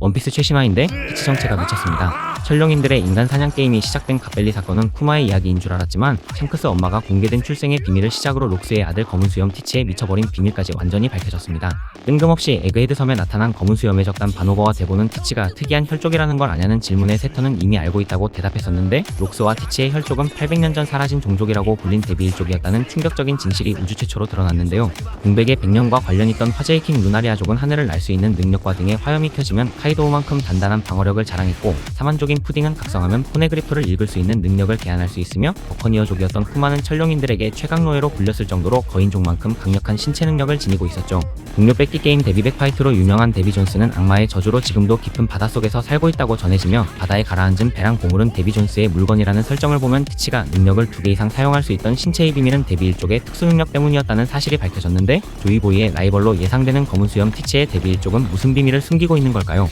원피스 최신화인데 피치 정체가 미쳤습니다. 철령인들의 인간 사냥 게임이 시작된 갑벨리 사건은 쿠마의 이야기인 줄 알았지만 샹크스 엄마가 공개된 출생의 비밀을 시작으로 록스의 아들 검은 수염 티치에 미쳐버린 비밀까지 완전히 밝혀졌습니다. 뜬금없이 에그헤드 섬에 나타난 검은 수염의 적단 바노버와 데보는 티치가 특이한 혈족이라는 걸 아냐는 질문에 세터는 이미 알고 있다고 대답했었는데 록스와 티치의 혈족은 800년 전 사라진 종족이라고 불린 데비 일족이었다는 충격적인 진실이 우주 최초로 드러났는데요. 공백의 100년과 관련 있던 화제의 킹 루나리아족은 하늘을 날 수 있는 능력과 등의 화염이 켜지면 카이도우만큼 단단한 방어력을 자랑했고 사만족인 푸딩은 각성하면 포네그리프를 읽을 수 있는 능력을 개한할 수 있으며 버커니어족이었던 쿠마는 철령인들에게 최강노예로 불렸을 정도로 거인족만큼 강력한 신체 능력을 지니고 있었죠. 동료 뺏기 게임 데비백 파이트로 유명한 데비 존스는 악마의 저주로 지금도 깊은 바닷속에서 살고 있다고 전해지며 바다에 가라앉은 배랑 보물은 데비 존스의 물건이라는 설정을 보면 티치가 능력을 두 개 이상 사용할 수 있던 신체의 비밀은 데비 일족의 특수 능력 때문이었다는 사실이 밝혀졌는데 조이보이의 라이벌로 예상되는 검은 수염 티치의 데비 일족은 무슨 비밀을 숨기고 있는 걸까요?